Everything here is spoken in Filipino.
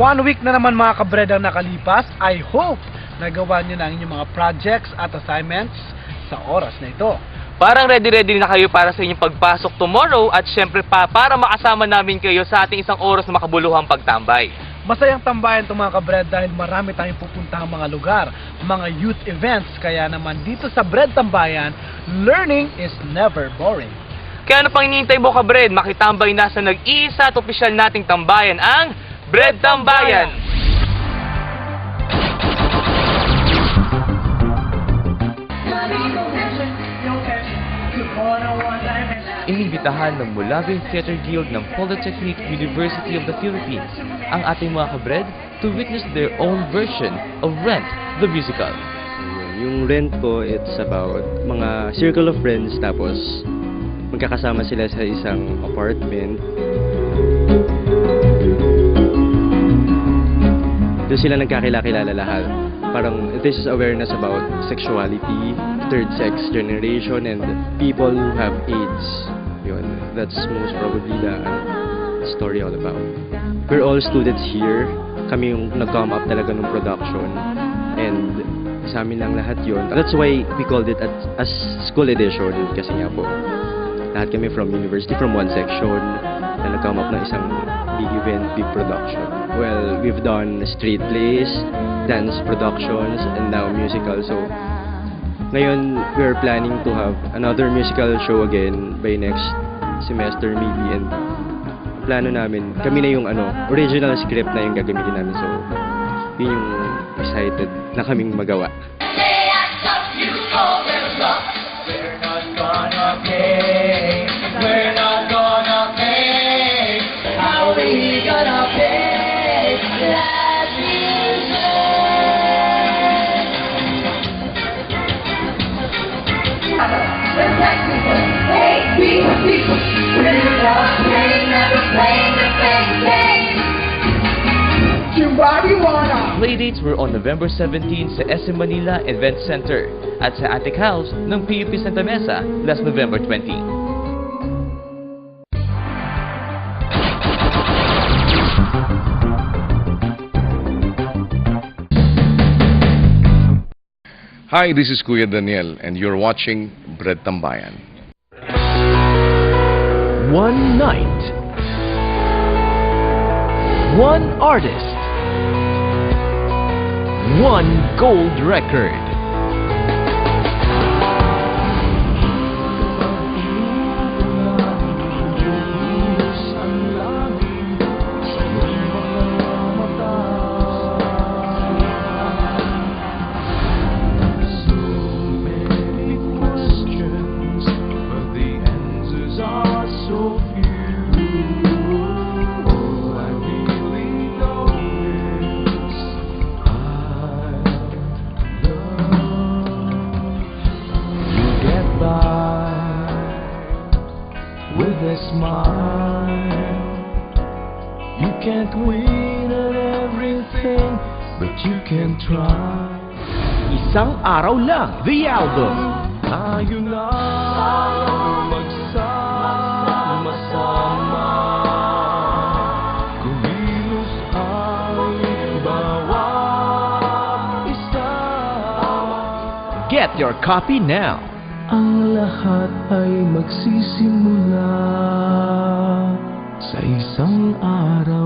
One week na naman mga kabred ang nakalipas. I hope nagawa niyo na ang inyong mga projects at assignments sa oras na ito. Parang ready-ready na kayo para sa inyong pagpasok tomorrow at syempre pa para makasama namin kayo sa ating isang oras na makabuluhang pagtambay. Masayang tambayan itong mga kabred dahil marami tayong pupuntahang mga lugar, mga youth events. Kaya naman dito sa Bread Tambayan, learning is never boring. Kaya ano pang hinihintay mo ka, Bred? Makitambay na sa nag-iisa at opisyal nating tambayan, ang Bread Tambayan! Inibitahan ng Molavin Theater Guild ng Polytechnic University of the Philippines ang ating mga kabred to witness their own version of Rent, the musical. Yung rent ko, it's about mga circle of friends tapos magkakasama sila sa isang apartment. Doon sila nagkakilala lahat. Parang this is awareness about sexuality, third sex generation, and people who have AIDS. Yun, that's most probably the story all about. We're all students here. Kami yung nag-come up talaga ng production. And sa amin lang lahat yun. That's why we called it at, as school edition kasi nga po. Lahat kami from university, from one section na nag-come up ng isang big event, big production. Well, we've done street plays, dance productions, and now musical. So, ngayon, we're planning to have another musical show again by next semester maybe. And plano namin, kami na yung ano, original script na yung gagamitin namin. So, yun yung excited na kaming magawa. Playdates were on November 17 sa SM Manila Event Center at sa Attic House ng PUP Santa Mesa last November 20. Hi, this is Kuya Daniel, and you're watching Bread Tambayan. One night. One artist. One gold record. Smile. You can't win at everything, but you can try. Isang araw lang, the album. Tayo na magsama-sama. Kumilos ay bawat isa. Get your copy now. Ang lahat ay magsisimula sa isang araw.